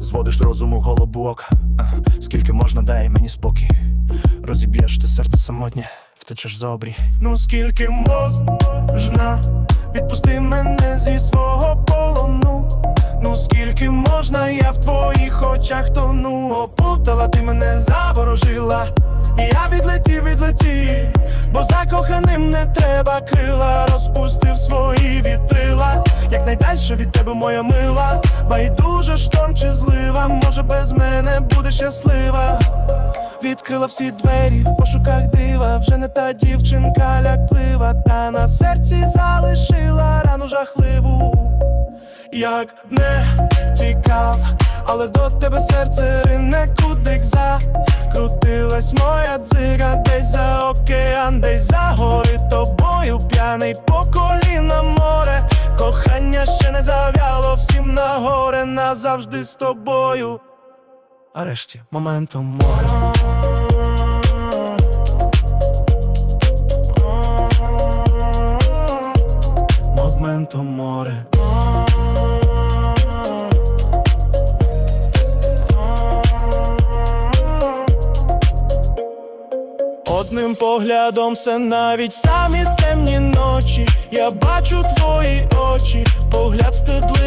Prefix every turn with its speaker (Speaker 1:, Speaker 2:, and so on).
Speaker 1: Зводиш розум у голубок, а, скільки можна, дай мені спокій. Розіб'єш ти серце самотнє, втечеш за обрій. Ну скільки можна, відпусти мене зі свого полону. Ну скільки можна, я в твоїх очах тону. Опутала ти мене заворожила, я відлетів, відлетів, бо закоханим не треба крила, розпустив свої як найдальше від тебе моя мила, байдуже шторм чи злива, може без мене буде щаслива. Відкрила всі двері в пошуках дива, вже не та дівчинка ляклива, та на серці залишила рану жахливу. Як не тікав, але до тебе серце рине кудик закрутилась моя дзига. Десь за океан, десь за гори тобою п'яний по назавжди з тобою. А решті моментом море. Моментом море. Одним поглядом все навіть самі темні ночі. Я бачу твої очі, погляд стидливий,